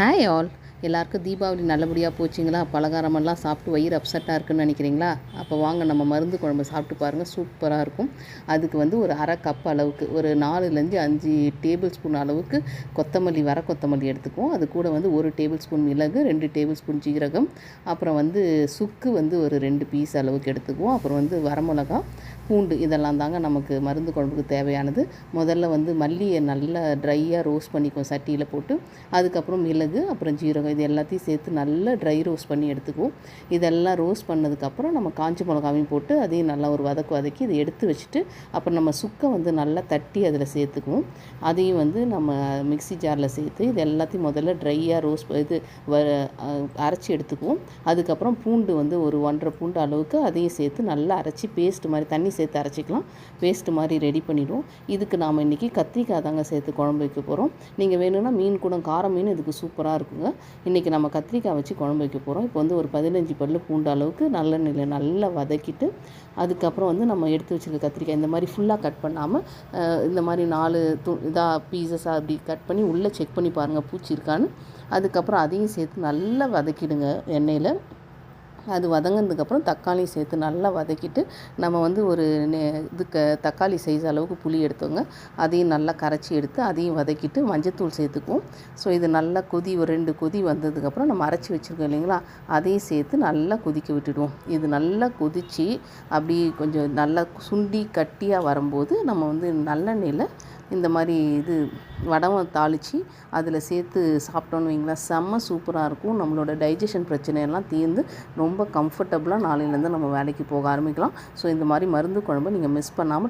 Hi all. எல்லாருக்கும் தீபாவளி நல்லபடியாக போச்சுங்களா? பலகாரமெல்லாம் சாப்பிட்டு வயிறு அப்செட்டாக இருக்குன்னு நினைக்கிறீங்களா? அப்போ வாங்க நம்ம மருந்து குழம்பு சாப்பிட்டு பாருங்கள் சூப்பராக இருக்கும். அதுக்கு வந்து ஒரு அரை கப் அளவுக்கு ஒரு நாலுலேருந்து அஞ்சு டேபிள் ஸ்பூன் அளவுக்கு கொத்தமல்லி வர கொத்தமல்லி எடுத்துக்குவோம். அது கூட வந்து ஒரு டேபிள் ஸ்பூன் மிளகு ரெண்டு டேபிள் ஸ்பூன் ஜீரகம் அப்புறம் வந்து சுக்கு வந்து ஒரு ரெண்டு பீஸ் அளவுக்கு எடுத்துக்குவோம். அப்புறம் வந்து வரமிளகா பூண்டு இதெல்லாம் தாங்க நமக்கு மருந்து குழம்புக்கு தேவையானது. முதல்ல வந்து மல்லியை நல்லா ட்ரையாக ரோஸ்ட் பண்ணிக்குவோம் சட்டியில் போட்டு. அதுக்கப்புறம் மிளகு அப்புறம் ஜீரகம் இது எல்லாத்தையும் சேர்த்து நல்லா ட்ரை ரோஸ்ட் பண்ணி எடுத்துக்குவோம். இதெல்லாம் ரோஸ்ட் பண்ணதுக்கப்புறம் நம்ம காஞ்ச மிளகாவையும் போட்டு அதையும் நல்லா ஒரு வதக்கு வதக்கி இதை எடுத்து வச்சுட்டு அப்புறம் நம்ம சுக்கை வந்து நல்லா தட்டி அதில் சேர்த்துக்குவோம். அதையும் வந்து நம்ம மிக்ஸி ஜாரில் சேர்த்து இது எல்லாத்தையும் முதல்ல ட்ரையாக ரோஸ்ட் இது வ அரைச்சி எடுத்துக்குவோம். அதுக்கப்புறம் பூண்டு வந்து ஒரு ஒன்றரை பூண்டு அளவுக்கு அதையும் சேர்த்து நல்லா அரைச்சி பேஸ்ட் மாதிரி தண்ணி சேர்த்து அரைச்சிக்கலாம். பேஸ்ட் மாதிரி ரெடி பண்ணிவிடுவோம் இதுக்கு நாம் இன்றைக்கி கத்திரிக்காய் தாங்க சேர்த்து குழம்பு வைக்க போகிறோம் நீங்கள் வேணும்னா மீன் கூட கார மீன் இதுக்கு சூப்பராக இருக்குங்க. இன்றைக்கி நம்ம கத்திரிக்காய் வச்சு குழம்பு வைக்க போகிறோம் இப்போ வந்து ஒரு பதினஞ்சு பல்லு பூண்டு அளவுக்கு நல்லெண்ணெயில் நல்லா வதக்கிட்டு அதுக்கப்புறம் வந்து நம்ம எடுத்து வச்சுருக்க கத்திரிக்காய் இந்த மாதிரி ஃபுல்லாக கட் பண்ணாமல் இந்த மாதிரி நாலு து இதாக பீசஸாக அப்படி கட் பண்ணி உள்ளே செக் பண்ணி பாருங்கள் பூச்சி இருக்கான்னு. அதுக்கப்புறம் அதையும் சேர்த்து நல்லா வதக்கிடுங்க எண்ணெயில். அது வதங்கினதுக்கப்புறம் தக்காளி சேர்த்து நல்லா வதக்கிட்டு நம்ம வந்து ஒரு நெ- இதுக்கு தக்காளி சைஸ் அளவுக்கு புளி எடுத்தோங்க. அதையும் நல்லா கரைச்சி எடுத்து அதையும் வதக்கிட்டு மஞ்சத்தூள் சேர்த்துக்குவோம். ஸோ இது நல்லா கொதி ஒரு ரெண்டு கொதி வந்ததுக்கப்புறம் நம்ம அரைச்சி வச்சுருக்கோம் இல்லைங்களா? அதையும் சேர்த்து நல்லா கொதிக்க விட்டுடுவோம். இது நல்லா கொதித்து அப்படி கொஞ்சம் நல்லா சுண்டி கட்டியாக வரும்போது நம்ம வந்து நல்லெண்ணெயில் இந்த மாதிரி இது வடகம் தாளித்து அதில் சேர்த்து சாப்பிட்டோன்னு வைங்களேன். செம்ம சூப்பராக இருக்கும். நம்மளோட டைஜஷன் பிரச்சனையெல்லாம் தீர்ந்து ரொம்ப கம்ஃபர்டபுளாக நாளையிலேருந்து நம்ம வேலைக்கு போக ஆரம்பிக்கலாம். ஸோ இந்த மாதிரி மருந்து குழம்பு நீங்கள் மிஸ் பண்ணாமல்